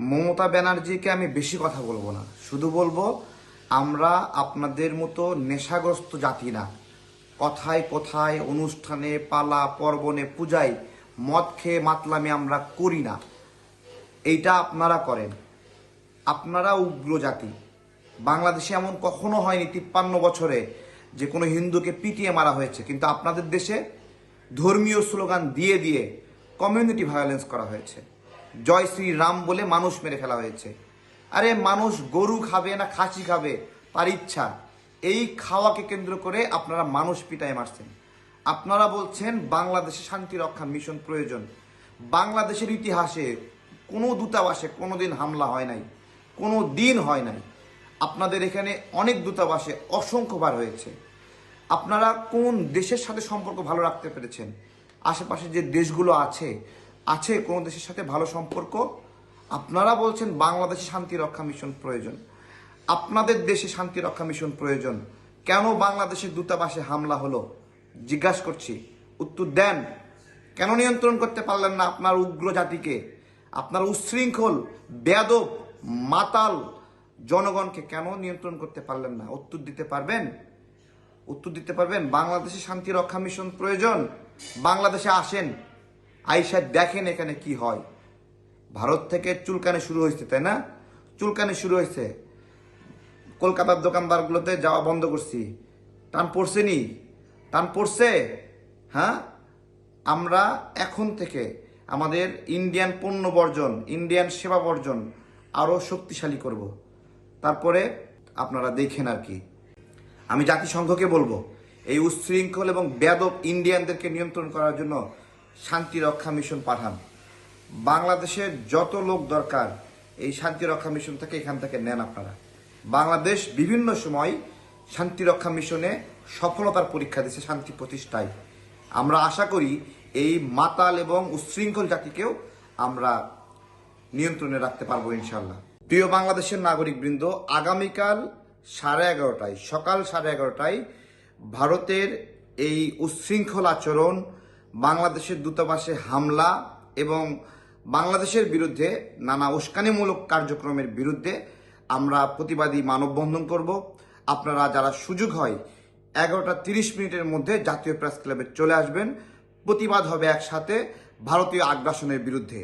মমতা ব্যানার্জিকে আমি বেশি কথা বলব না। শুধু বলব, আমরা আপনাদের মতো নেশাগ্রস্ত জাতি না। কথায় কথায়, অনুষ্ঠানে, পালা, পর্বণে, পূজায় মদ খেয়ে মাতলামি আমরা করি না। এইটা আপনারা করেন। আপনারা উগ্র জাতি। বাংলাদেশে এমন কখনো হয়নি তিপ্পান্ন বছরে যে কোনো হিন্দুকে পিটিয়ে মারা হয়েছে। কিন্তু আপনাদের দেশে ধর্মীয় স্লোগান দিয়ে দিয়ে কমিউনিটি ভায়োলেন্স করা হয়েছে। জয় শ্রী রাম বলে মানুষ মেরে ফেলা হয়েছে। আরে মানুষ গরু খাবে না খাসি খাবে? তার ইচ্ছা। এই খাওয়াকে কেন্দ্র করে আপনারা মানুষ পিটায় মারছেন। আপনারা বলছেন বাংলাদেশে শান্তি রক্ষা মিশন প্রয়োজন। বাংলাদেশের ইতিহাসে কোনো দূতাবাসে কোনোদিন হামলা হয় নাই। কোনো দিন হয় নাই। আপনাদের এখানে অনেক দূতাবাসে অসংখ্যবার হয়েছে। আপনারা কোন দেশের সাথে সম্পর্ক ভালো রাখতে পেরেছেন? আশেপাশে যে দেশগুলো আছে আছে কোন দেশের সাথে ভালো সম্পর্ক? আপনারা বলছেন বাংলাদেশে শান্তি রক্ষা মিশন প্রয়োজন। আপনাদের দেশে শান্তি রক্ষা মিশন প্রয়োজন। কেন বাংলাদেশের দূতাবাসে হামলা হলো? জিজ্ঞাসা করছি। উত্তর দেন। কেন নিয়ন্ত্রণ করতে পারলেন না আপনার উগ্র জাতিকে? আপনার উচ্ছৃঙ্খল বেদব মাতাল জনগণকে কেন নিয়ন্ত্রণ করতে পারলেন না? উত্তর দিতে পারবেন? উত্তর দিতে পারবেন, বাংলাদেশে শান্তি রক্ষা মিশন প্রয়োজন। বাংলাদেশে আসেন। আইসা দেখেন এখানে কি হয়। ভারত থেকে চুলকানি শুরু হয়েছে, তাই না? চুলকানি শুরু হয়েছে। কলকাতার দোকানদারগুলোতে যাওয়া বন্ধ করছি। টান পড়ছে নি? টান পড়ছে? হ্যাঁ? আমরা এখন থেকে আমাদের ইন্ডিয়ান পণ্য বর্জন, ইন্ডিয়ান সেবা বর্জন আরও শক্তিশালী করব। তারপরে আপনারা দেখেন আর কি। আমি জাতিসংঘকে বলব, এই উচ্ছৃঙ্খল এবং বেদব ইন্ডিয়ানদেরকে নিয়ন্ত্রণ করার জন্য শান্তি রক্ষা মিশন পাঠান। বাংলাদেশের যত লোক দরকার, এই শান্তি রক্ষা মিশন থেকে এখান থেকে নেন আপনারা। বাংলাদেশ বিভিন্ন সময় শান্তি রক্ষা মিশনে সফলতার পরীক্ষা দিচ্ছে শান্তি প্রতিষ্ঠায়। আমরা আশা করি এই মাতাল এবং উচ্ছৃঙ্খল জাতিকেও আমরা নিয়ন্ত্রণে রাখতে পারব ইনশাল্লাহ প্রিয় বাংলাদেশের নাগরিকবৃন্দ, আগামীকাল সাড়ে এগারোটায়, সকাল সাড়ে এগারোটায় ভারতের এই উচ্ছৃঙ্খল আচরণ বাংলাদেশের দূতাবাসে হামলা এবং বাংলাদেশের বিরুদ্ধে নানা উস্কানিমূলক কার্যক্রমের বিরুদ্ধে আমরা প্রতিবাদী মানববন্ধন করব। আপনারা যারা সুযোগ হয় এগারোটা তিরিশ মিনিটের মধ্যে জাতীয় প্রেস ক্লাবে চলে আসবেন। প্রতিবাদ হবে একসাথে ভারতীয় আগ্রাসনের বিরুদ্ধে।